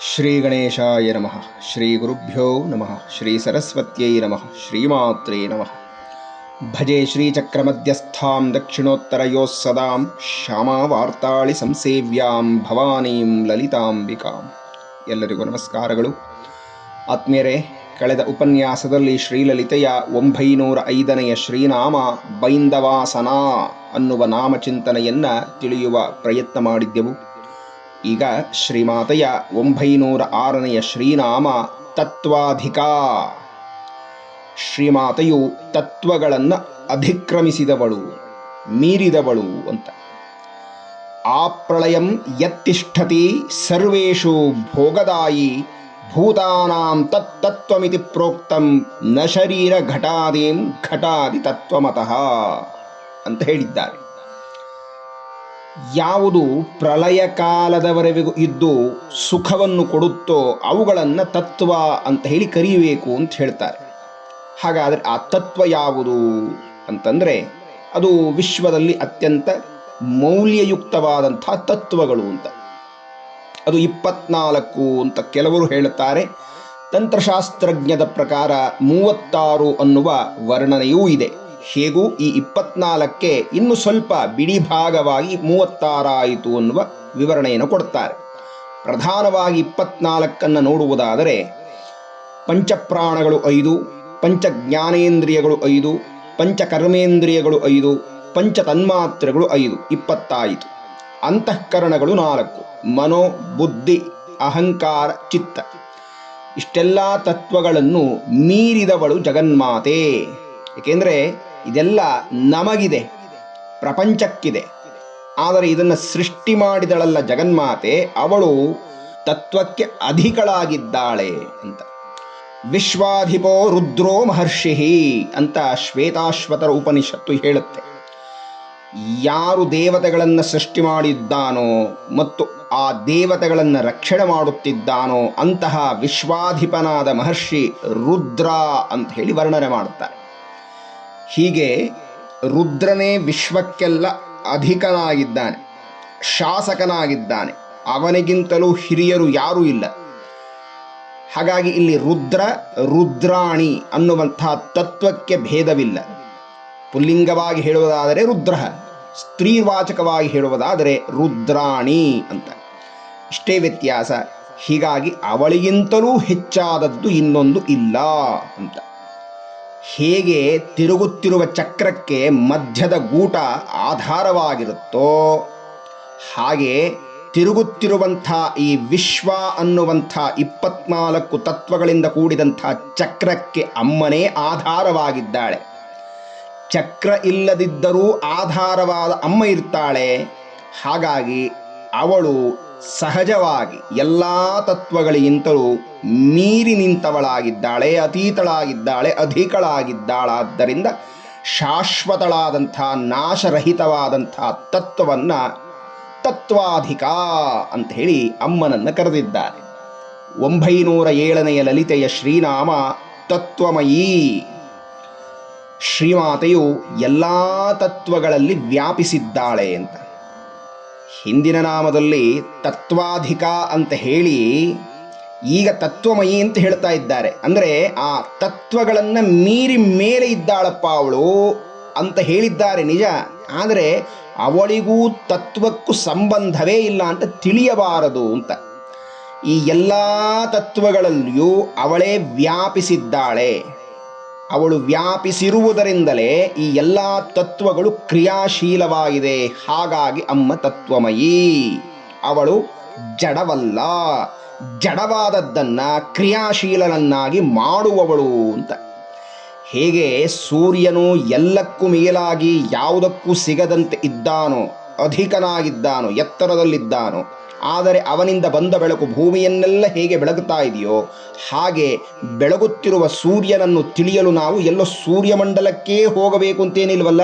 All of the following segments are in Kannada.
ಶ್ರೀ ಗಣೇಶಾಯ ನಮಃ ಶ್ರೀ ಗುರುಭ್ಯೋ ನಮಃ ಶ್ರೀ ಸರಸ್ವತ್ಯೈ ನಮಃ ಶ್ರೀಮಾತ್ರೇ ನಮಃ ಭಜೆ ಶ್ರೀಚಕ್ರಮಧ್ಯಸ್ಥಾಂ ದಕ್ಷಿಣೋತ್ತರಯೋಃ ಸದಾಂ ಶ್ಯಾಮಾವಾರ್ತಾಳಿ ಸಂಸೇವ್ಯಾಂ ಭವಾನೀಂ ಲಲಿತಾಂಬಿಕಾಂ ಎಲ್ಲರಿಗೂ ನಮಸ್ಕಾರಗಳು. ಆತ್ಮೀಯರೇ, ಕಳೆದ ಉಪನ್ಯಾಸದಲ್ಲಿ ಶ್ರೀಲಲಿತೆಯ ಒಂಬೈನೂರ ಐದನೆಯ ಶ್ರೀನಾಮ ಬೈಂದವಾಸನಾ ಅನ್ನುವ ನಾಮಚಿಂತನೆಯನ್ನು ತಿಳಿಯುವ ಪ್ರಯತ್ನ ಮಾಡಿದ್ದೆವು. ಈಗ ಶ್ರೀಮಾತೆಯ ಒಂಬೈನೂರ ಆರನೆಯ ಶ್ರೀನಾಮ ತತ್ವಾಧಿಕ. ಶ್ರೀಮಾತೆಯು ತತ್ವಗಳನ್ನು ಅಧಿಕ್ರಮಿಸಿದವಳು, ಮೀರಿದವಳು ಅಂತ. ಆ ಪ್ರಳಯಂ ಯತ್ತಿಷ್ಠತಿ ಸರ್ವೇಷು ಭೋಗದಾಯಿ ಭೂತಾನಾಂ ತತ್ತತ್ವಮಿತಿ ಪ್ರೋಕ್ತಂ ನ ಶರೀರ ಘಟಾದೀಂ ಘಟಾದಿ ತತ್ವಮತಃ ಅಂತ ಹೇಳಿದ್ದಾರೆ. ಯಾವುದು ಪ್ರಳಯ ಕಾಲದವರೆಗೂ ಇದ್ದು ಸುಖವನ್ನು ಕೊಡುತ್ತೋ ಅವುಗಳನ್ನು ತತ್ವ ಅಂತ ಹೇಳಿ ಕರೀಬೇಕು ಅಂತ ಹೇಳ್ತಾರೆ. ಹಾಗಾದರೆ ಆ ತತ್ವ ಯಾವುದು ಅಂತಂದರೆ ಅದು ವಿಶ್ವದಲ್ಲಿ ಅತ್ಯಂತ ಮೌಲ್ಯಯುಕ್ತವಾದಂಥ ತತ್ವಗಳು ಅಂತ. ಅದು ಇಪ್ಪತ್ನಾಲ್ಕು ಅಂತ ಕೆಲವರು ಹೇಳುತ್ತಾರೆ. ತಂತ್ರಶಾಸ್ತ್ರಜ್ಞದ ಪ್ರಕಾರ ಮೂವತ್ತಾರು ಅನ್ನುವ ವರ್ಣನೆಯೂ ಇದೆ. ಹೇಗೂ ಈ ಇಪ್ಪತ್ನಾಲ್ಕಕ್ಕೆ ಇನ್ನು ಸ್ವಲ್ಪ ಬಿಡಿ ಭಾಗವಾಗಿ ಮೂವತ್ತಾರಾಯಿತು ಅನ್ನುವ ವಿವರಣೆಯನ್ನು ಕೊಡ್ತಾರೆ. ಪ್ರಧಾನವಾಗಿ ಇಪ್ಪತ್ನಾಲ್ಕನ್ನು ನೋಡುವುದಾದರೆ, ಪಂಚಪ್ರಾಣಗಳು ಐದು ಪಂಚ ಜ್ಞಾನೇಂದ್ರಿಯಗಳು ಐದು, ಪಂಚಕರ್ಮೇಂದ್ರಿಯಗಳು ಐದು ಪಂಚ ತನ್ಮಾತ್ರೆಗಳು ಐದು, ಇಪ್ಪತ್ತಾಯಿತು. ಅಂತಃಕರಣಗಳು ನಾಲ್ಕು, ಮನೋ, ಬುದ್ಧಿ, ಅಹಂಕಾರ, ಚಿತ್ತ. ಇಷ್ಟೆಲ್ಲ ತತ್ವಗಳನ್ನು ಮೀರಿದವಳು ಜಗನ್ಮಾತೆ. ಏಕೆಂದರೆ ಇದೆಲ್ಲ ನಮಗಿದೆ, ಪ್ರಪಂಚಕ್ಕಿದೆ. ಆದರೆ ಇದನ್ನು ಸೃಷ್ಟಿ ಮಾಡಿದಳಲ್ಲ ಜಗನ್ಮಾತೆ, ಅವಳು ತತ್ವಕ್ಕೆ ಅಧಿಕಳಾಗಿದ್ದಾಳೆ ಅಂತ. ವಿಶ್ವಾಧಿಪೋ ರುದ್ರೋ ಮಹರ್ಷಿ ಅಂತ ಶ್ವೇತಾಶ್ವತರ ಉಪನಿಷತ್ತು ಹೇಳುತ್ತೆ. ಯಾರು ದೇವತೆಗಳನ್ನು ಸೃಷ್ಟಿ ಮಾಡಿದ್ದಾನೋ ಮತ್ತು ಆ ದೇವತೆಗಳನ್ನು ರಕ್ಷಣೆ ಮಾಡುತ್ತಿದ್ದಾನೋ ಅಂತಹ ವಿಶ್ವಾಧಿಪನಾದ ಮಹರ್ಷಿ ರುದ್ರ ಅಂತ ಹೇಳಿ ವರ್ಣನೆ ಮಾಡುತ್ತಾರೆ. ಹೀಗೆ ರುದ್ರನೇ ವಿಶ್ವಕ್ಕೆಲ್ಲ ಅಧಿಕನಾಗಿದ್ದಾನೆ, ಶಾಸಕನಾಗಿದ್ದಾನೆ. ಅವನಿಗಿಂತಲೂ ಹಿರಿಯರು ಯಾರೂ ಇಲ್ಲ. ಹಾಗಾಗಿ ಇಲ್ಲಿ ರುದ್ರ, ರುದ್ರಾಣಿ ಅನ್ನುವಂತಹ ತತ್ವಕ್ಕೆ ಭೇದವಿಲ್ಲ. ಪುಲ್ಲಿಂಗವಾಗಿ ಹೇಳುವುದಾದರೆ ರುದ್ರ, ಸ್ತ್ರೀವಾಚಕವಾಗಿ ಹೇಳುವುದಾದರೆ ರುದ್ರಾಣಿ ಅಂತ. ಇಷ್ಟೇ ವ್ಯತ್ಯಾಸ. ಹೀಗಾಗಿ ಅವಳಿಗಿಂತಲೂ ಹೆಚ್ಚಾದದ್ದು ಇನ್ನೊಂದು ಇಲ್ಲ ಅಂತ. ಹೇಗೆ ತಿರುಗುತ್ತಿರುವ ಚಕ್ರಕ್ಕೆ ಮಧ್ಯದ ಗೂಟ ಆಧಾರವಾಗಿರುತ್ತೋ, ಹಾಗೆ ತಿರುಗುತ್ತಿರುವಂಥ ಈ ವಿಶ್ವ ಅನ್ನುವಂಥ ಇಪ್ಪತ್ನಾಲ್ಕು ತತ್ವಗಳಿಂದ ಕೂಡಿದಂಥ ಚಕ್ರಕ್ಕೆ ಅಮ್ಮನೇ ಆಧಾರವಾಗಿದ್ದಾಳೆ. ಚಕ್ರ ಇಲ್ಲದಿದ್ದರೂ ಆಧಾರವಾದ ಅಮ್ಮ ಇರ್ತಾಳೆ. ಹಾಗಾಗಿ ಅವಳು ಸಹಜವಾಗಿ ಎಲ್ಲ ತತ್ವಗಳಿಗಿಂತಲೂ ಮೀರಿ ನಿಂತವಳಾಗಿದ್ದಾಳೆ, ಅತೀತಳಾಗಿದ್ದಾಳೆ, ಅಧಿಕಳಾಗಿದ್ದಾಳಾದ್ದರಿಂದ ಶಾಶ್ವತಳಾದಂಥ ನಾಶರಹಿತವಾದಂಥ ತತ್ವವನ್ನು ತತ್ವಾಧಿಕ ಅಂತ ಹೇಳಿ ಅಮ್ಮನನ್ನು ಕರೆದಿದ್ದಾರೆ. ಒಂಬೈನೂರ ಏಳನೆಯ ಲಲಿತೆಯ ಶ್ರೀನಾಮ ತತ್ವಮಯೀ. ಶ್ರೀಮಾತೆಯು ಎಲ್ಲ ತತ್ವಗಳಲ್ಲಿ ವ್ಯಾಪಿಸಿದ್ದಾಳೆ ಅಂತ. ಹಿಂದಿನ ನಾಮದಲ್ಲಿ ತತ್ವಾಧಿಕ ಅಂತ ಹೇಳಿ ಈಗ ತತ್ವಮಯಿ ಅಂತ ಹೇಳ್ತಾ ಇದ್ದಾರೆ. ಅಂದರೆ ಆ ತತ್ವಗಳನ್ನು ಮೀರಿ ಮೇಲೆ ಇದ್ದಾಳಪ್ಪ ಅವಳು ಅಂತ ಹೇಳಿದ್ದಾರೆ ನಿಜ. ಆದರೆ ಅವಳಿಗೂ ತತ್ವಕ್ಕೂ ಸಂಬಂಧವೇ ಇಲ್ಲ ಅಂತ ತಿಳಿಯಬಾರದು ಅಂತ. ಈ ಎಲ್ಲ ತತ್ವಗಳಲ್ಲಿಯೂ ಅವಳೇ ವ್ಯಾಪಿಸಿದ್ದಾಳೆ. ಅವಳು ವ್ಯಾಪಿಸಿರುವುದರಿಂದಲೇ ಈ ಎಲ್ಲ ತತ್ವಗಳು ಕ್ರಿಯಾಶೀಲವಾಗಿದೆ. ಹಾಗಾಗಿ ಅಮ್ಮ ತತ್ವಮಯಿ. ಅವಳು ಜಡವಲ್ಲ. ಜಡವಾದದ್ದನ್ನು ಕ್ರಿಯಾಶೀಲನನ್ನಾಗಿ ಮಾಡುವವಳು ಅಂತ. ಹೇಗೆ ಸೂರ್ಯನು ಎಲ್ಲಕ್ಕೂ ಮೇಲಾಗಿ ಯಾವುದಕ್ಕೂ ಸಿಗದಂತೆ ಇದ್ದಾನೋ, ಅಧಿಕನಾಗಿದ್ದಾನೋ, ಎತ್ತರದಲ್ಲಿದ್ದಾನೋ ಆದರೆ ಅವನಿಂದ ಬಂದ ಬೆಳಕು ಭೂಮಿಯನ್ನೆಲ್ಲ ಹೇಗೆ ಬೆಳಗುತ್ತಾ ಇದೆಯೋ ಹಾಗೆ ಬೆಳಗುತ್ತಿರುವ ಸೂರ್ಯನನ್ನು ತಿಳಿಯಲು ನಾವು ಎಲ್ಲೋ ಸೂರ್ಯಮಂಡಲಕ್ಕೇ ಹೋಗಬೇಕು ಅಂತೇನಿಲ್ವಲ್ಲ?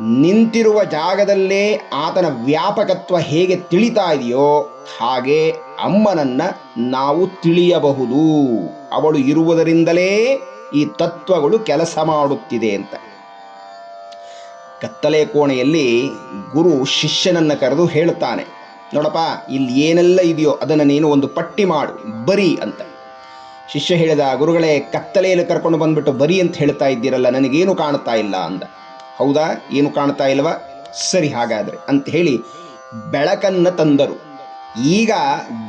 ನಿಂತಿರುವ ಜಾಗದಲ್ಲೇ ಆತನ ವ್ಯಾಪಕತ್ವ ಹೇಗೆ ತಿಳಿತಾ ಇದೆಯೋ ಹಾಗೆ ಅಮ್ಮನನ್ನ ನಾವು ತಿಳಿಯಬಹುದು. ಅವಳು ಇರುವುದರಿಂದಲೇ ಈ ತತ್ವಗಳು ಕೆಲಸ ಮಾಡುತ್ತಿದೆ ಅಂತ. ಕತ್ತಲೆ ಕೋಣೆಯಲ್ಲಿ ಗುರು ಶಿಷ್ಯನನ್ನು ಕರೆದು ಹೇಳುತ್ತಾನೆ ನೋಡಪ್ಪ, ಇಲ್ಲಿ ಏನೆಲ್ಲ ಇದೆಯೋ ಅದನ್ನು ನೀನು ಒಂದು ಪಟ್ಟಿ ಮಾಡು, ಬರಿ ಅಂತ. ಶಿಷ್ಯ ಹೇಳಿದ, ಗುರುಗಳೇ, ಕತ್ತಲೆಯಲ್ಲಿ ಕರ್ಕೊಂಡು ಬಂದ್ಬಿಟ್ಟು ಬರಿ ಅಂತ ಹೇಳ್ತಾ ಇದ್ದೀರಲ್ಲ, ನನಗೇನು ಕಾಣ್ತಾ ಇಲ್ಲ ಅಂದ. ಹೌದಾ? ಏನು ಕಾಣ್ತಾ ಇಲ್ವಾ? ಸರಿ, ಹಾಗಾದರೆ ಅಂತ ಹೇಳಿ ಬೆಳಕನ್ನು ತಂದರು. ಈಗ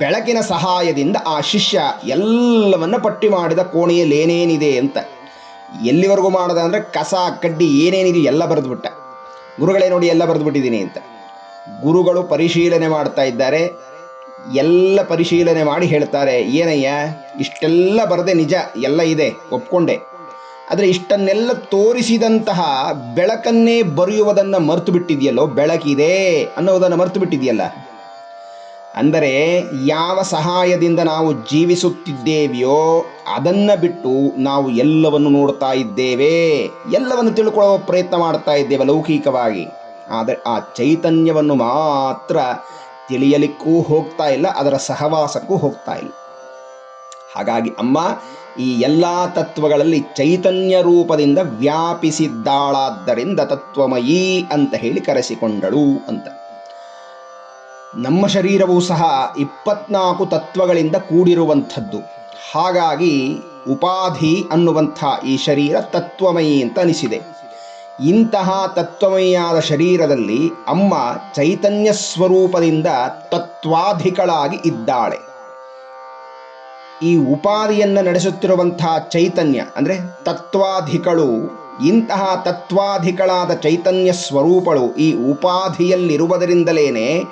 ಬೆಳಕಿನ ಸಹಾಯದಿಂದ ಆ ಶಿಷ್ಯ ಎಲ್ಲವನ್ನ ಪಟ್ಟಿ ಮಾಡಿದ ಕೋಣೆಯಲ್ಲಿ ಏನೇನಿದೆ ಅಂತ. ಎಲ್ಲಿವರೆಗೂ ಮಾಡದ ಅಂದರೆ ಕಸ, ಕಡ್ಡಿ ಏನೇನಿದೆ ಎಲ್ಲ ಬರೆದ್ಬಿಟ್ಟ. ಗುರುಗಳೇ ನೋಡಿ ಎಲ್ಲ ಬರೆದ್ಬಿಟ್ಟಿದ್ದೀನಿ ಅಂತ. ಗುರುಗಳು ಪರಿಶೀಲನೆ ಮಾಡ್ತಾ ಇದ್ದಾರೆ. ಎಲ್ಲ ಪರಿಶೀಲನೆ ಮಾಡಿ ಹೇಳ್ತಾರೆ, ಏನಯ್ಯ, ಇಷ್ಟೆಲ್ಲ ಬರದೆ ನಿಜ, ಎಲ್ಲ ಇದೆ, ಒಪ್ಕೊಂಡೆ. ಆದರೆ ಇಷ್ಟನ್ನೆಲ್ಲ ತೋರಿಸಿದಂತಹ ಬೆಳಕನ್ನೇ ಬರೆಯುವುದನ್ನು ಮರೆತು ಬಿಟ್ಟಿದೆಯಲ್ಲೋ, ಬೆಳಕಿದೆ ಅನ್ನೋದನ್ನು ಮರೆತು ಬಿಟ್ಟಿದೆಯಲ್ಲ. ಅಂದರೆ ಯಾವ ಸಹಾಯದಿಂದ ನಾವು ಜೀವಿಸುತ್ತಿದ್ದೇವೆಯೋ, ಅದನ್ನು ಬಿಟ್ಟು ನಾವು ಎಲ್ಲವನ್ನು ನೋಡ್ತಾ ಇದ್ದೇವೆ. ಎಲ್ಲವನ್ನು ತಿಳ್ಕೊಳ್ಳೋ ಪ್ರಯತ್ನ ಮಾಡ್ತಾ ಇದ್ದೇವೆ ಲೌಕಿಕವಾಗಿ. ಆದರೆ ಆ ಚೈತನ್ಯವನ್ನು ಮಾತ್ರ ತಿಳಿಯಲಿಕ್ಕೂ ಹೋಗ್ತಾ ಇಲ್ಲ, ಅದರ ಸಹವಾಸಕ್ಕೂ ಹೋಗ್ತಾ ಇಲ್ಲ. ಹಾಗಾಗಿ ಅಮ್ಮ, ಈ ಎಲ್ಲ ತತ್ವಗಳಲ್ಲಿ ಚೈತನ್ಯ ರೂಪದಿಂದ ವ್ಯಾಪಿಸಿದ್ದಾಳಾದ್ದರಿಂದ ತತ್ವಮಯಿ ಅಂತ ಹೇಳಿ ಕರೆಸಿಕೊಂಡಳು ಅಂತ. ನಮ್ಮ ಶರೀರವೂ ಸಹ ಇಪ್ಪತ್ನಾಲ್ಕು ತತ್ವಗಳಿಂದ ಕೂಡಿರುವಂಥದ್ದು. ಹಾಗಾಗಿ ಉಪಾಧಿ ಅನ್ನುವಂಥ ಈ ಶರೀರ ತತ್ವಮಯಿ ಅಂತ ಅನಿಸಿದೆ. ಇಂತಹ ತತ್ವಮಯಾದ ಶರೀರದಲ್ಲಿ ಅಮ್ಮ ಚೈತನ್ಯ ಸ್ವರೂಪದಿಂದ ತತ್ವಾಧಿಕಳಾಗಿ ಇದ್ದಾಳೆ. ಈ ಉಪಾಧಿಯನ್ನು ನಡೆಸುತ್ತಿರುವಂತಹ ಚೈತನ್ಯ, ಅಂದರೆ ತತ್ವಾಧಿಕಳು, ಇಂತಹ ತತ್ವಾಧಿಕಳಾದ ಚೈತನ್ಯ ಸ್ವರೂಪಳು ಈ ಉಪಾಧಿಯಲ್ಲಿರುವುದರಿಂದಲೇನೆ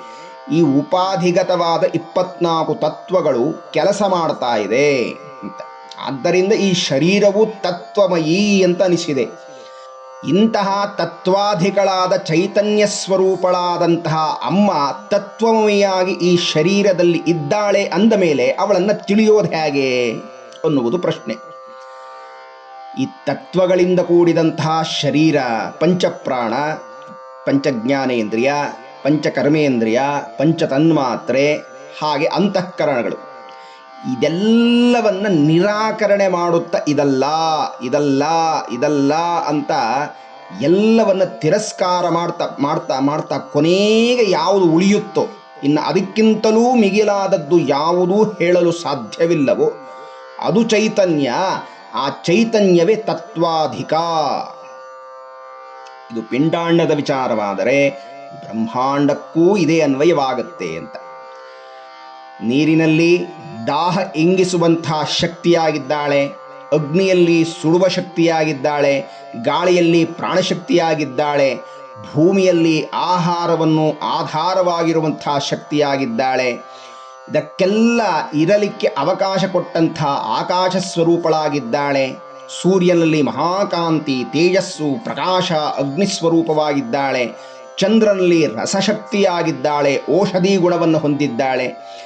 ಈ ಉಪಾಧಿಗತವಾದ ಇಪ್ಪತ್ನಾಲ್ಕು ತತ್ವಗಳು ಕೆಲಸ ಮಾಡ್ತಾ ಇದೆ ಅಂತ. ಆದ್ದರಿಂದ ಈ ಶರೀರವು ತತ್ವಮಯೀ ಅಂತ ಅನಿಸಿದೆ. ಇಂತಹ ತತ್ವಾಧಿಕಳಾದ ಚೈತನ್ಯ ಸ್ವರೂಪಳಾದಂತಹ ಅಮ್ಮ ತತ್ವಮಯಿಯಾಗಿ ಈ ಶರೀರದಲ್ಲಿ ಇದ್ದಾಳೆ ಅಂದ ಮೇಲೆ ಅವಳನ್ನು ತಿಳಿಯೋದು ಹೇಗೆ ಅನ್ನುವುದು ಪ್ರಶ್ನೆ. ಈ ತತ್ವಗಳಿಂದ ಕೂಡಿದಂತಹ ಶರೀರ, ಪಂಚಪ್ರಾಣ, ಪಂಚಜ್ಞಾನೇಂದ್ರಿಯ, ಪಂಚಕರ್ಮೇಂದ್ರಿಯ, ಪಂಚತನ್ಮಾತ್ರೆ, ಹಾಗೆ ಅಂತಃಕರಣಗಳು. ಇದೆಲ್ಲವನ್ನ ನಿರಾಕರಣೆ ಮಾಡುತ್ತಾ ಇದಲ್ಲ ಇದಲ್ಲ ಇದಲ್ಲ ಅಂತ ಎಲ್ಲವನ್ನ ತಿರಸ್ಕಾರ ಮಾಡ್ತಾ ಮಾಡ್ತಾ ಮಾಡ್ತಾ ಕೊನೆಗೆ ಯಾವುದು ಉಳಿಯುತ್ತೋ, ಇನ್ನು ಅದಕ್ಕಿಂತಲೂ ಮಿಗಿಲಾದದ್ದು ಯಾವುದೂ ಹೇಳಲು ಸಾಧ್ಯವಿಲ್ಲವೋ, ಅದು ಚೈತನ್ಯ, ಆ ಚೈತನ್ಯವೇ ತತ್ವಾಧಿಕ. ಇದು ಪಿಂಡಾಂಡದ ವಿಚಾರವಾದರೆ ಬ್ರಹ್ಮಾಂಡಕ್ಕೂ ಇದೇ ಅನ್ವಯವಾಗುತ್ತೆ ಅಂತ. ನೀರಿನಲ್ಲಿ ದಾಹ ಇಂಗಿಸುವಂತಹ ಶಕ್ತಿಯಾಗಿದ್ದಾಳೆ, ಅಗ್ನಿಯಲ್ಲಿ ಸುಡುವ ಶಕ್ತಿಯಾಗಿದ್ದಾಳೆ, ಗಾಳಿಯಲ್ಲಿ ಪ್ರಾಣಶಕ್ತಿಯಾಗಿದ್ದಾಳೆ, ಭೂಮಿಯಲ್ಲಿ ಆಹಾರವನ್ನು ಆಧಾರವಾಗಿರುವಂತಹ ಶಕ್ತಿಯಾಗಿದ್ದಾಳೆ. ಇದಕ್ಕೆಲ್ಲ ಇರಲಿಕ್ಕೆ ಅವಕಾಶ ಕೊಟ್ಟಂಥ ಆಕಾಶ ಸ್ವರೂಪಳಾಗಿದ್ದಾಳೆ. ಸೂರ್ಯನಲ್ಲಿ ಮಹಾಕಾಂತಿ, ತೇಜಸ್ಸು, ಪ್ರಕಾಶ ಅಗ್ನಿಸ್ವರೂಪವಾಗಿದ್ದಾಳೆ ಚಂದ್ರನಲ್ಲಿ ರಸಶಕ್ತಿಯಾಗಿದ್ದಾಳೆ, ಔಷಧಿ ಗುಣವನ್ನು ಹೊಂದಿದ್ದಾಳೆ.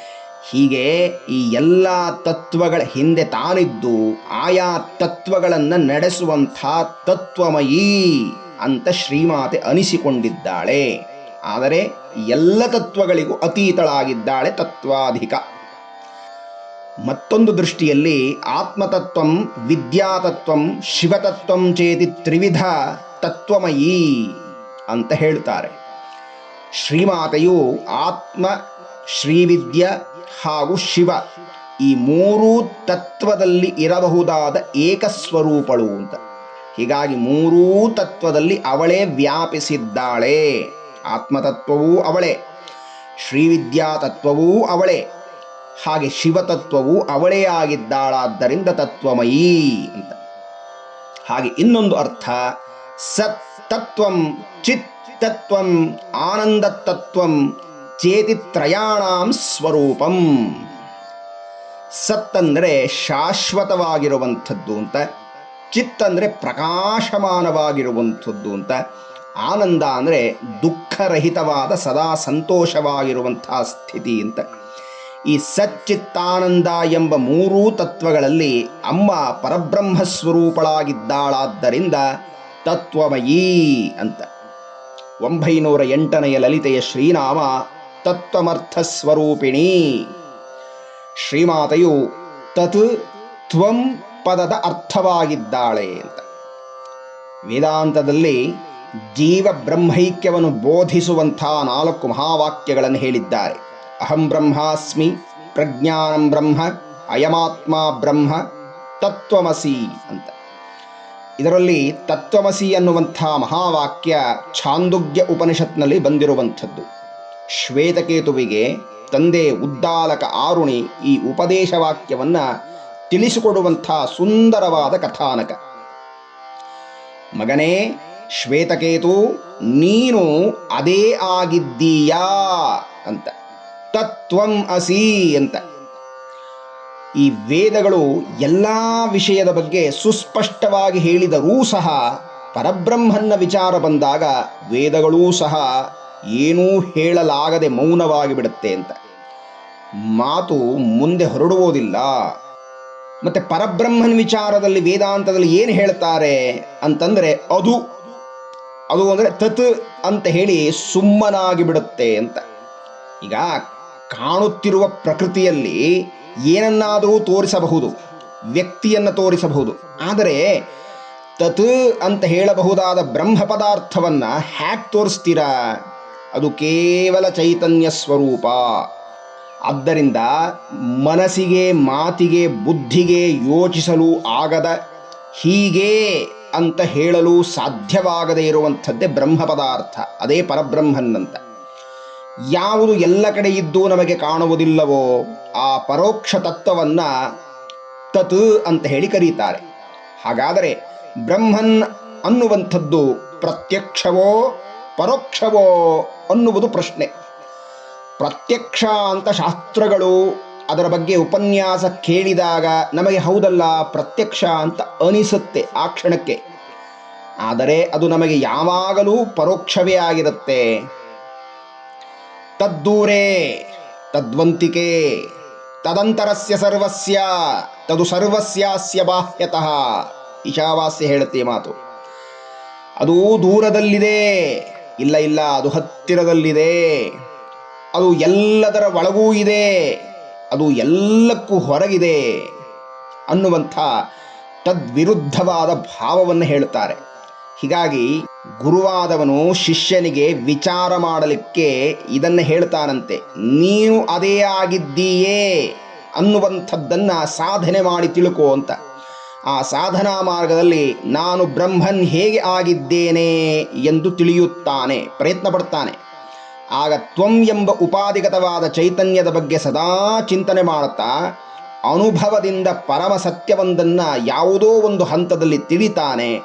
ಹೀಗೆ ಈ ಎಲ್ಲ ತತ್ವಗಳ ಹಿಂದೆ ತಾನಿದ್ದು ಆಯಾ ತತ್ವಗಳನ್ನು ನಡೆಸುವಂಥ ತತ್ವಮಯೀ ಅಂತ ಶ್ರೀಮಾತೆ ಅನಿಸಿಕೊಂಡಿದ್ದಾಳೆ. ಆದರೆ ಎಲ್ಲ ತತ್ವಗಳಿಗೂ ಅತೀತಳಾಗಿದ್ದಾಳೆ ತತ್ವಾಧಿಕ. ಮತ್ತೊಂದು ದೃಷ್ಟಿಯಲ್ಲಿ ಆತ್ಮತತ್ವಂ, ವಿದ್ಯಾತತ್ವಂ, ಶಿವತತ್ವಂ ಚೇತಿ ತ್ರಿವಿಧ ತತ್ವಮಯೀ ಅಂತ ಹೇಳ್ತಾರೆ ಶ್ರೀಮಾತೆಯು ಆತ್ಮ, ಶ್ರೀವಿದ್ಯ ಹಾಗೂ ಶಿವ ಈ ಮೂರೂ ತತ್ವದಲ್ಲಿ ಇರಬಹುದಾದ ಏಕಸ್ವರೂಪಳು ಅಂತ. ಹೀಗಾಗಿ ಮೂರೂ ತತ್ವದಲ್ಲಿ ಅವಳೇ ವ್ಯಾಪಿಸಿದ್ದಾಳೆ. ಆತ್ಮತತ್ವವೂ ಅವಳೇ, ಶ್ರೀವಿದ್ಯಾ ತತ್ವವೂ ಅವಳೇ, ಹಾಗೆ ಶಿವತತ್ವವು ಅವಳೇ ಆಗಿದ್ದಾಳಾದ್ದರಿಂದ ತತ್ವಮಯೀ ಅಂತ. ಹಾಗೆ ಇನ್ನೊಂದು ಅರ್ಥ, ಸತ್ ತತ್ವಂ, ಚಿತ್ ತತ್ವಂ, ಆನಂದ ತತ್ವಂ ಚೇತಿತ್ರಯಾಣಾಂ ಸ್ವರೂಪಂ. ಸತ್ ಅಂದರೆ ಶಾಶ್ವತವಾಗಿರುವಂಥದ್ದು ಅಂತ, ಚಿತ್ತಂದರೆ ಪ್ರಕಾಶಮಾನವಾಗಿರುವಂಥದ್ದು ಅಂತ, ಆನಂದ ಅಂದರೆ ದುಃಖರಹಿತವಾದ, ಸದಾ ಸಂತೋಷವಾಗಿರುವಂಥ ಸ್ಥಿತಿ ಅಂತ. ಈ ಸಚ್ಚಿತ್ತಾನಂದ ಎಂಬ ಮೂರೂ ತತ್ವಗಳಲ್ಲಿ ಅಮ್ಮ ಪರಬ್ರಹ್ಮ ಸ್ವರೂಪಳಾಗಿದ್ದಾಳಾದ್ದರಿಂದ ತತ್ವಮಯೀ ಅಂತ. ಒಂಬೈನೂರ ಎಂಟನೆಯ ಲಲಿತೆಯ ಶ್ರೀನಾಮ ತತ್ವಮರ್ಥ ಸ್ವರೂಪಿಣಿ ಶ್ರೀಮಾತೆಯು ತತ್ ತ್ವಂ ಪದದ ಅರ್ಥವಾಗಿದ್ದಾಳೆ ಅಂತ. ವೇದಾಂತದಲ್ಲಿ ಜೀವ ಬ್ರಹ್ಮೈಕ್ಯವನ್ನು ಬೋಧಿಸುವಂಥ ನಾಲ್ಕು ಮಹಾವಾಕ್ಯಗಳನ್ನು ಹೇಳಿದ್ದಾರೆ. ಅಹಂ ಬ್ರಹ್ಮಾಸ್ಮಿ, ಪ್ರಜ್ಞಾನಂ ಬ್ರಹ್ಮ, ಅಯಮಾತ್ಮ ಬ್ರಹ್ಮ ತತ್ವಮಸಿ ಅಂತ. ಇದರಲ್ಲಿ ತತ್ವಮಸಿ ಅನ್ನುವಂಥ ಮಹಾವಾಕ್ಯ ಛಾಂದುಗ್ಯ ಉಪನಿಷತ್ನಲ್ಲಿ ಬಂದಿರುವಂಥದ್ದು. ಶ್ವೇತಕೇತುವಿಗೆ ತಂದೆ ಉದ್ದಾಲಕ ಆರುಣಿ ಈ ಉಪದೇಶ ವಾಕ್ಯವನ್ನು ತಿಳಿಸಿಕೊಡುವಂಥ ಸುಂದರವಾದ ಕಥಾನಕ. ಮಗನೇ, ಶ್ವೇತಕೇತು, ನೀನು ಅದೇ ಆಗಿದ್ದೀಯಾ ಅಂತ. ತತ್ವಂ ಅಸಿ ಅಂತ. ಈ ವೇದಗಳು ಎಲ್ಲ ವಿಷಯದ ಬಗ್ಗೆ ಸುಸ್ಪಷ್ಟವಾಗಿ ಹೇಳಿದರೂ ಸಹ ಪರಬ್ರಹ್ಮನ್ನ ವಿಚಾರ ಬಂದಾಗ ವೇದಗಳೂ ಸಹ ಏನೂ ಹೇಳಲಾಗದೆ ಮೌನವಾಗಿ ಬಿಡುತ್ತೆ ಅಂತ. ಮಾತು ಮುಂದೆ ಹೊರಡುವುದಿಲ್ಲ. ಮತ್ತೆ ಪರಬ್ರಹ್ಮನ್ ವಿಚಾರದಲ್ಲಿ, ವೇದಾಂತದಲ್ಲಿ ಏನು ಹೇಳ್ತಾರೆ ಅಂತಂದ್ರೆ, ಅದು ಅದು ಅಂದರೆ ತತ್ ಅಂತ ಹೇಳಿ ಸುಮ್ಮನಾಗಿ ಬಿಡುತ್ತೆ ಅಂತ. ಈಗ ಕಾಣುತ್ತಿರುವ ಪ್ರಕೃತಿಯಲ್ಲಿ ಏನನ್ನಾದರೂ ತೋರಿಸಬಹುದು, ವ್ಯಕ್ತಿಯನ್ನು ತೋರಿಸಬಹುದು. ಆದರೆ ತತ್ ಅಂತ ಹೇಳಬಹುದಾದ ಬ್ರಹ್ಮ ಪದಾರ್ಥವನ್ನು ಹ್ಯಾಕ್ ತೋರಿಸ್ತೀರಾ? ಅದು ಕೇವಲ ಚೈತನ್ಯ ಸ್ವರೂಪ. ಆದ್ದರಿಂದ ಮನಸ್ಸಿಗೆ, ಮಾತಿಗೆ, ಬುದ್ಧಿಗೆ ಯೋಚಿಸಲು ಆಗದ ಹೀಗೆ ಅಂತ ಹೇಳಲು ಸಾಧ್ಯವಾಗದೇ ಇರುವಂಥದ್ದೇ ಬ್ರಹ್ಮ ಪದಾರ್ಥ ಅದೇ ಪರಬ್ರಹ್ಮನ್ನಂತ ಯಾವುದು ಎಲ್ಲ ಕಡೆ ಇದ್ದು ನಮಗೆ ಕಾಣುವುದಿಲ್ಲವೋ, ಆ ಪರೋಕ್ಷ ತತ್ವವನ್ನು ತತ್ ಅಂತ ಹೇಳಿ ಕರೀತಾರೆ. ಹಾಗಾದರೆ ಬ್ರಹ್ಮನ್ ಅನ್ನುವಂಥದ್ದು ಪ್ರತ್ಯಕ್ಷವೋ, ಪರೋಕ್ಷವೋ ಅನ್ನುವುದು ಪ್ರಶ್ನೆ. ಪ್ರತ್ಯಕ್ಷ ಅಂತ ಶಾಸ್ತ್ರಗಳು ಅದರ ಬಗ್ಗೆ ಉಪನ್ಯಾಸ ಕೇಳಿದಾಗ ನಮಗೆ ಹೌದಲ್ಲ ಪ್ರತ್ಯಕ್ಷ ಅಂತ ಅನಿಸುತ್ತೆ ಆ ಕ್ಷಣಕ್ಕೆ. ಆದರೆ ಅದು ನಮಗೆ ಯಾವಾಗಲೂ ಪರೋಕ್ಷವೇ ಆಗಿರುತ್ತೆ. ತದ್ದೂರೇ, ತದ್ವಂತಿಕೆ, ತದಂತರಸ್ಯ ಸರ್ವಸ್ಯ, ತದು ಸರ್ವಸ್ಯಾಸ್ಯ ಬಾಹ್ಯತಃ. ಈಶಾವಾಸ್ಯ ಹೇಳುತ್ತೆ ಮಾತು. ಅದು ದೂರದಲ್ಲಿದೆ. ಇಲ್ಲ ಇಲ್ಲ, ಅದು ಹತ್ತಿರದಲ್ಲಿದೆ. ಅದು ಎಲ್ಲದರ ಒಳಗೂ ಇದೆ. ಅದು ಎಲ್ಲಕ್ಕೂ ಹೊರಗಿದೆ ಅನ್ನುವಂಥ ತದ್ವಿರುದ್ಧವಾದ ಭಾವವನ್ನು ಹೇಳುತ್ತಾರೆ. ಹೀಗಾಗಿ ಗುರುವಾದವನು ಶಿಷ್ಯನಿಗೆ ವಿಚಾರ ಮಾಡಲಿಕ್ಕೆ ಇದನ್ನು ಹೇಳ್ತಾನಂತೆ ನೀನು ಅದೇ ಆಗಿದ್ದೀಯೇ ಅನ್ನುವಂಥದ್ದನ್ನು ಸಾಧನೆ ಮಾಡಿ ತಿಳ್ಕೋ ಅಂತ. ಆ ಸಾಧನಾ ಮಾರ್ಗದಲ್ಲಿ ನಾನು ಬ್ರಹ್ಮನ್ ಹೇಗೆ ಆಗಿದ್ದೇನೆ ಎಂದು ತಿಳಿಯುತ್ತಾನೆ, ಪ್ರಯತ್ನ ಪಡ್ತಾನೆ. ಆಗ ತ್ವಂ ಎಂಬ ಉಪಾಧಿಗತವಾದ ಚೈತನ್ಯದ ಬಗ್ಗೆ ಸದಾ ಚಿಂತನೆ ಮಾಡುತ್ತಾ, ಅನುಭವದಿಂದ ಪರಮ ಸತ್ಯವೊಂದನ್ನು ಯಾವುದೋ ಒಂದು ಹಂತದಲ್ಲಿ ತಿಳಿತಾನೆ.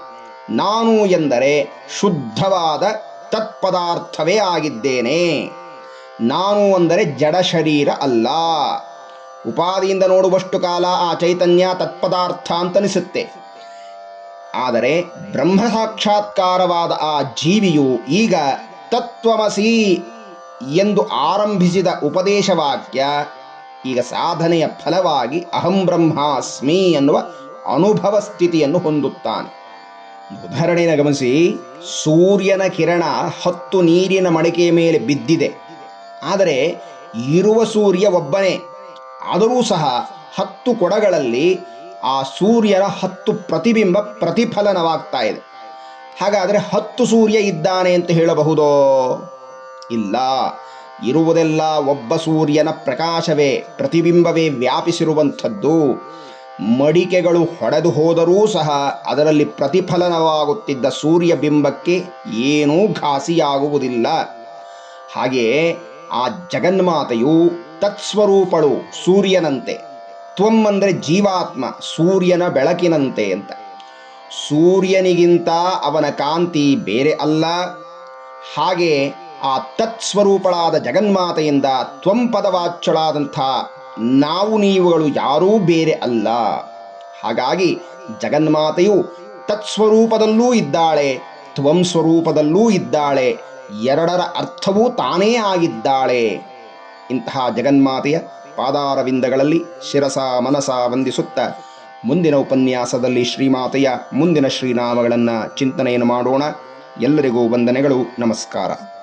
ನಾನು ಎಂದರೆ ಶುದ್ಧವಾದ ತತ್ಪದಾರ್ಥವೇ ಆಗಿದ್ದೇನೆ. ನಾನು ಅಂದರೆ ಜಡ ಶರೀರ ಅಲ್ಲ. ಉಪಾದಿಯಿಂದ ನೋಡುವಷ್ಟು ಕಾಲ ಆ ಚೈತನ್ಯ ತತ್ಪದಾರ್ಥ ಅಂತನಿಸುತ್ತೆ. ಆದರೆ ಬ್ರಹ್ಮ ಸಾಕ್ಷಾತ್ಕಾರವಾದ ಆ ಜೀವಿಯು ಈಗ ತತ್ವಮಸಿ ಎಂದು ಆರಂಭಿಸಿದ ಉಪದೇಶವಾಕ್ಯ ಈಗ ಸಾಧನೆಯ ಫಲವಾಗಿ ಅಹಂ ಬ್ರಹ್ಮಾಸ್ಮಿ ಎನ್ನುವ ಅನುಭವ ಸ್ಥಿತಿಯನ್ನು ಹೊಂದುತ್ತಾನೆ. ಉದಾಹರಣೆಯನ್ನು ಗಮನಿಸಿ, ಸೂರ್ಯನ ಕಿರಣ ಹತ್ತು ನೀರಿನ ಮಡಿಕೆಯ ಮೇಲೆ ಬಿದ್ದಿದೆ. ಆದರೆ ಇರುವ ಸೂರ್ಯ ಒಬ್ಬನೇ. ಆದರೂ ಸಹ ಹತ್ತು ಕೊಡಗಳಲ್ಲಿ ಆ ಸೂರ್ಯನ ಹತ್ತು ಪ್ರತಿಬಿಂಬ ಪ್ರತಿಫಲನವಾಗ್ತಾ ಇದೆ. ಹಾಗಾದರೆ ಹತ್ತು ಸೂರ್ಯ ಇದ್ದಾನೆ ಅಂತ ಹೇಳಬಹುದೋ? ಇಲ್ಲ. ಇರುವುದೆಲ್ಲ ಒಬ್ಬ ಸೂರ್ಯನ ಪ್ರಕಾಶವೇ, ಪ್ರತಿಬಿಂಬವೇ ವ್ಯಾಪಿಸಿರುವಂಥದ್ದು. ಮಡಿಕೆಗಳು ಹೊಡೆದು ಹೋದರೂ ಸಹ ಅದರಲ್ಲಿ ಪ್ರತಿಫಲನವಾಗುತ್ತಿದ್ದ ಸೂರ್ಯ ಬಿಂಬಕ್ಕೆ ಏನೂ ಘಾಸಿಯಾಗುವುದಿಲ್ಲ. ಹಾಗೆಯೇ ಆ ಜಗನ್ಮಾತೆಯು ತತ್ಸ್ವರೂಪಳು ಸೂರ್ಯನಂತೆ. ತ್ವಂ ಅಂದರೆ ಜೀವಾತ್ಮ, ಸೂರ್ಯನ ಬೆಳಕಿನಂತೆ ಅಂತ. ಸೂರ್ಯನಿಗಿಂತ ಅವನ ಕಾಂತಿ ಬೇರೆ ಅಲ್ಲ. ಹಾಗೆ ಆ ತತ್ಸ್ವರೂಪಳಾದ ಜಗನ್ಮಾತೆಯಿಂದ ತ್ವಂ ಪದವಾಚ್ಯಳಾದಂಥ ನಾವು ನೀವುಗಳು ಯಾರೂ ಬೇರೆ ಅಲ್ಲ. ಹಾಗಾಗಿ ಜಗನ್ಮಾತೆಯು ತತ್ಸ್ವರೂಪದಲ್ಲೂ ಇದ್ದಾಳೆ, ತ್ವಂ ಸ್ವರೂಪದಲ್ಲೂ ಇದ್ದಾಳೆ, ಎರಡರ ಅರ್ಥವೂ ತಾನೇ ಆಗಿದ್ದಾಳೆ. ಇಂತಹ ಜಗನ್ಮಾತೆಯ ಪಾದಾರವಿಂದಗಳಲ್ಲಿ ಶಿರಸ ಮನಸ ವಂದಿಸುತ್ತ ಮುಂದಿನ ಉಪನ್ಯಾಸದಲ್ಲಿ ಶ್ರೀಮಾತೆಯ ಮುಂದಿನ ಶ್ರೀನಾಮಗಳನ್ನು ಚಿಂತನೆಯನ್ನು ಮಾಡೋಣ. ಎಲ್ಲರಿಗೂ ವಂದನೆಗಳು. ನಮಸ್ಕಾರ.